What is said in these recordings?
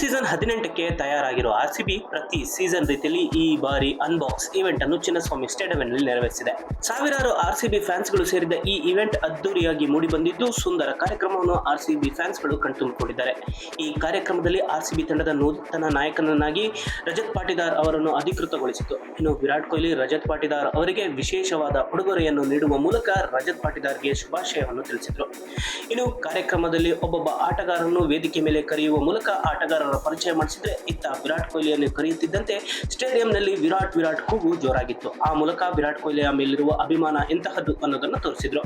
Season ಹದಿನೆಂಟಕ್ಕೆ ತಯಾರಾಗಿರುವ ಬಿ ಪ್ರತಿ ಸೀಸನ್ ರೀತಿಯಲ್ಲಿ ಈ ಬಾರಿ ಅನ್ಬಾಕ್ಸ್ ಇವೆಂಟ್ ಅನ್ನು ಚಿನ್ನಸ್ವಾಮಿ ಸ್ಟೇಡಿಯಂನಲ್ಲಿ ನೆರವೇರಿಸಿದೆ. ಸಾವಿರಾರು ಆರ್ ಸಿಬಿ ಫ್ಯಾನ್ಸ್ ಫ್ಯಾನ್ಸ್ಗಳು ಸೇರಿದ ಈ ಇವೆಂಟ್ ಅದ್ದೂರಿಯಾಗಿ ಮೂಡಿಬಂದಿದ್ದು ಸುಂದರ ಕಾರ್ಯಕ್ರಮವನ್ನು ಆರ್ ಸಿಬಿ ಫ್ಯಾನ್ಸ್ ಫ್ಯಾನ್ಸ್ಗಳು ಕಣ್ತುಂಬಿಕೊಂಡಿದ್ದಾರೆ. ಈ ಕಾರ್ಯಕ್ರಮದಲ್ಲಿ ಆರ್ ಸಿ ಬಿ ತಂಡದ ನೂತನ ನಾಯಕನನ್ನಾಗಿ ರಜತ್ ಪಾಟಿದಾರ್ ಅವರನ್ನು ಅಧಿಕೃತಗೊಳಿಸಿತು ಇನ್ನು ವಿರಾಟ್ ಕೊಹ್ಲಿ, ರಜತ್ ಪಾಟಿದಾರ್ ಅವರಿಗೆ ವಿಶೇಷವಾದ ಉಡುಗೊರೆಯನ್ನು ನೀಡುವ ಮೂಲಕ ರಜತ್ ಪಾಟಿದಾರ್ಗೆ ಶುಭಾಶಯವನ್ನು ತಿಳಿಸಿದರು. ಇನ್ನು ಕಾರ್ಯಕ್ರಮದಲ್ಲಿ ಒಬ್ಬೊಬ್ಬ ಆಟಗಾರರನ್ನು ವೇದಿಕೆ ಮೇಲೆ ಕರೆಯುವ ಮೂಲಕ ಆಟಗಾರರ ಪರಿಚಯ ಮಾಡಿಸಿದ್ರೆ ಇತ್ತ ವಿರಾಟ್ ಕೊಹ್ಲಿಯನ್ನು ಕರೆಯುತ್ತಿದ್ದಂತೆ ಸ್ಟೇಡಿಯಂನಲ್ಲಿ ವಿರಾಟ್ ವಿರಾಟ್ ಕೂಗು ಜೋರಾಗಿತ್ತು. ಆ ಮೂಲಕ ವಿರಾಟ್ ಕೊಹ್ಲಿಯ ಮೇಲಿರುವ ಅಭಿಮಾನ ಎಂತಹದ್ದು ಅನ್ನೋದನ್ನು ತೋರಿಸಿದ್ರು.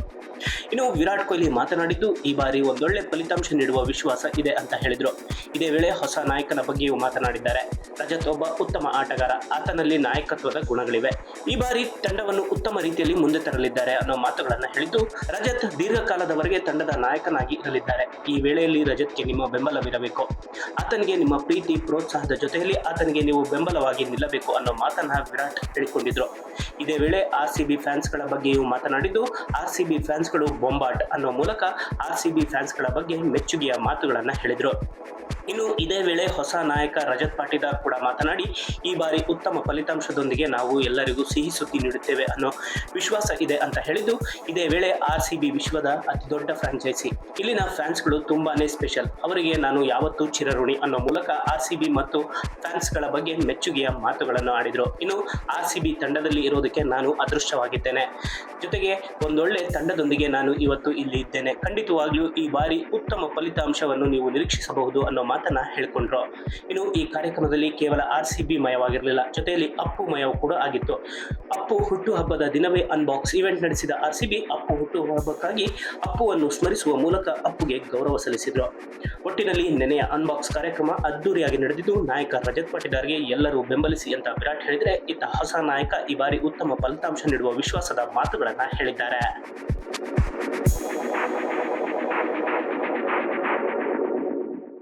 ಇನ್ನು ವಿರಾಟ್ ಕೊಹ್ಲಿ ಮಾತನಾಡಿದ್ದು, ಈ ಬಾರಿ ಒಂದೊಳ್ಳೆ ಫಲಿತಾಂಶ ನೀಡುವ ವಿಶ್ವಾಸ ಇದೆ ಅಂತ ಹೇಳಿದ್ರು. ಇದೇ ವೇಳೆ ಹೊಸ ನಾಯಕನ ಬಗ್ಗೆಯೂ ಮಾತನಾಡಿದ್ದಾರೆ. ರಜತ್ ಒಬ್ಬ ಉತ್ತಮ ಆಟಗಾರ. ಆತನಲ್ಲಿ ನಾಯಕತ್ವದ ಗುಣಗಳಿವೆ. ಈ ಬಾರಿ ತಂಡವನ್ನು ಉತ್ತಮ ರೀತಿಯಲ್ಲಿ ಮುಂದೆ ತರಲಿದ್ದಾರೆ ಅನ್ನೋ ಮಾತುಗಳನ್ನು ಹೇಳಿದ್ದು, ರಜತ್ ದೀರ್ಘಕಾಲದವರೆಗೆ ತಂಡದ ನಾಯಕನಾಗಿ ಇರಲಿದ್ದಾರೆ. ಈ ವೇಳೆಯಲ್ಲಿ ರಜತ್ಗೆ ನಿಮ್ಮ ಬೆಂಬಲವಿರಬೇಕು. ಆತನಿಗೆ ನಿಮ್ಮ ಪ್ರೀತಿ, ಪ್ರೋತ್ಸಾಹದ ಜೊತೆಯಲ್ಲಿ ಆತನಿಗೆ ನೀವು ಬೆಂಬಲವಾಗಿ ನಿಲ್ಲಬೇಕು ಅನ್ನೋ ಮಾತನ್ನ ವಿರಾಟ್ ಹೇಳಿಕೊಂಡಿದ್ರು. ಇದೇ ವೇಳೆ ಆರ್ ಸಿ ಬಿ ಫ್ಯಾನ್ಸ್ಗಳ ಬಗ್ಗೆಯೂ ಮಾತನಾಡಿದ್ದು, ಆರ್ ಸಿ ಬಿ ಫ್ಯಾನ್ಸ್ಗಳು ಬೊಂಬಾಟ್ ಅನ್ನೋ ಮೂಲಕ ಆರ್ ಸಿ ಬಿ ಫ್ಯಾನ್ಸ್ಗಳ ಬಗ್ಗೆ ಮೆಚ್ಚುಗೆಯ ಮಾತುಗಳನ್ನು ಹೇಳಿದರು. ಇನ್ನು ಇದೇ ವೇಳೆ ಹೊಸ ನಾಯಕ ರಜತ್ ಪಾಟೀದಾರ್ ಕೂಡ ಮಾತನಾಡಿ, ಈ ಬಾರಿ ಉತ್ತಮ ಫಲಿತಾಂಶದೊಂದಿಗೆ ನಾವು ಎಲ್ಲರಿಗೂ ಸಿಹಿ ಸುದ್ದಿ ನೀಡುತ್ತೇವೆ ಅನ್ನೋ ವಿಶ್ವಾಸ ಇದೆ ಅಂತ ಹೇಳಿದ್ದು, ಇದೇ ವೇಳೆ ಆರ್ ಸಿ ಬಿ ವಿಶ್ವದ ಅತಿ ದೊಡ್ಡ ಫ್ರಾಂಚೈಸಿ. ಇಲ್ಲಿನ ಫ್ಯಾನ್ಸ್ಗಳು ತುಂಬಾನೇ ಸ್ಪೆಷಲ್. ಅವರಿಗೆ ನಾನು ಯಾವತ್ತೂ ಚಿರಋಣಿ ಅನ್ನೋ ಮೂಲಕ ಆರ್ ಸಿ ಬಿ ಮತ್ತು ಫ್ಯಾನ್ಸ್ಗಳ ಬಗ್ಗೆ ಮೆಚ್ಚುಗೆಯ ಮಾತುಗಳನ್ನು ಆಡಿದರು. ಇನ್ನು ಆರ್ ಸಿ ಬಿ ತಂಡದಲ್ಲಿ ಇರೋದಕ್ಕೆ ನಾನು ಅದೃಷ್ಟವಾಗಿದ್ದೇನೆ. ಜೊತೆಗೆ ಒಂದೊಳ್ಳೆ ತಂಡದೊಂದಿಗೆ ನಾನು ಇವತ್ತು ಇಲ್ಲಿ ಇದ್ದೇನೆ. ಖಂಡಿತವಾಗಿಯೂ ಈ ಬಾರಿ ಉತ್ತಮ ಫಲಿತಾಂಶವನ್ನು ನೀವು ನಿರೀಕ್ಷಿಸಬಹುದು ಅನ್ನೋ ಮಾತನ್ನ ಹೇಳ್ಕೊಂಡ್ರು. ಇನ್ನು ಈ ಕಾರ್ಯಕ್ರಮದಲ್ಲಿ ಕೇವಲ ಆರ್ ಸಿ ಬಿ ಮಯವಾಗಿರಲಿಲ್ಲ, ಜೊತೆಯಲ್ಲಿ ಅಪ್ಪು ಮಯವು ಕೂಡ ಆಗಿತ್ತು. ಅಪ್ಪು ಹುಟ್ಟುಹಬ್ಬದ ದಿನವೇ ಅನ್ಬಾಕ್ಸ್ ಇವೆಂಟ್ ನಡೆಸಿದ ಆರ್ ಸಿ ಬಿ ಅಪ್ಪು ಹುಟ್ಟುಹಬ್ಬಕ್ಕಾಗಿ ಅಪ್ಪುವನ್ನು ಸ್ಮರಿಸುವ ಮೂಲಕ ಅಪ್ಪುಗೆ ಗೌರವ ಸಲ್ಲಿಸಿದ್ರು. ಒಟ್ಟಿನಲ್ಲಿ ನೆನೆಯ ಅನ್ಬಾಕ್ಸ್ ಕಾರ್ಯಕ್ರಮ ಅದ್ದೂರಿಯಾಗಿ ನಡೆದಿದ್ದು, ನಾಯಕ ರಜತ್ ಪಾಟೀದಾರ್ಗೆ ಎಲ್ಲರೂ ಬೆಂಬಲಿಸಿ ಅಂತ ವಿರಾಟ್ ಹೇಳಿದರೆ, ಇತ್ತ ಹೊಸ ನಾಯಕ ಈ ಬಾರಿ ಉತ್ತಮ ಫಲಿತಾಂಶ ನೀಡುವ ವಿಶ್ವಾಸದ ಮಾತುಗಳನ್ನು ಹೇಳಿದ್ದಾರೆ.